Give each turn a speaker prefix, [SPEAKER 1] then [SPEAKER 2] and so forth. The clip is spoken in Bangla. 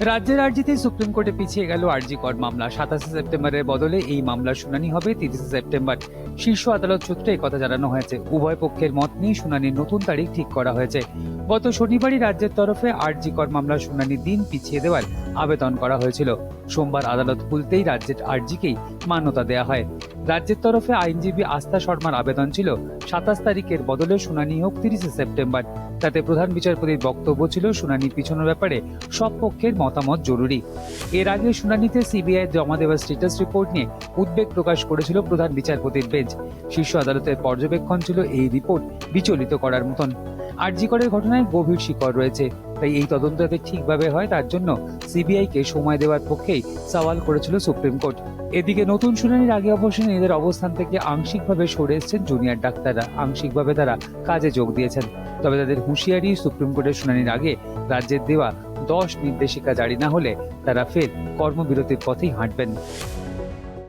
[SPEAKER 1] রাজ্যের আর্জিতে সুপ্রিম কোর্টে পিছিয়ে গেল আরজি কর মামলা। সাতাশে সেপ্টেম্বরের বদলে এই মামলার শুনানি হবে তিরিশে সেপ্টেম্বর। শীর্ষ আদালত সূত্রে কথা জানানো হয়েছে। উভয় পক্ষের মত নিয়ে শুনানির নতুন তারিখ ঠিক করা হয়েছে। গত শনিবারই রাজ্যের তরফে আরজি কর মামলার শুনানির দিন পিছিয়ে দেওয়ার আবেদন করা হয়েছিল। সোমবার আদালত খুলতেই রাজ্যের আরজিকেই মান্যতা দেওয়া হয়। রাজ্যের তরফে আইনজীবী আস্থা শর্মার আবেদন ছিল সাতাশ তারিখের বদলে শুনানি হোক তিরিশে সেপ্টেম্বর। তাতে প্রধান বিচারপতির বক্তব্য ছিল শুনানি পিছনোর ব্যাপারে সব পক্ষের মতামত জরুরি। এর আগে শুনানিতে সিবিআই জমা দেওয়া স্ট্যাটাস রিপোর্ট নিয়ে উদ্বেগ প্রকাশ করেছিল প্রধান বিচারপতির বেঞ্চ। শীর্ষ আদালতের পর্যবেক্ষণ ছিল এই রিপোর্ট বিচলিত করার মতন। আরজিকরের ঘটনায় গভীর শিকড় রয়েছে, তাই এই তদন্ত যাতে ঠিকভাবে হয় তার জন্য সিবিআইকে সময় দেওয়ার পক্ষেই সওয়াল করেছিল সুপ্রিম কোর্ট। এদিকে নতুন শুনানির আগে অবশ্য নিজেদের অবস্থান থেকে আংশিকভাবে সরে এসেছেন জুনিয়র ডাক্তাররা। আংশিকভাবে তারা কাজে যোগ দিয়েছেন। তবে তাদের হুঁশিয়ারি সুপ্রিম কোর্টের শুনানির আগে রাজ্যের দেওয়া দশ নির্দেশিকা জারি না হলে তারা ফের কর্মবিরতির পথেই হাঁটবেন।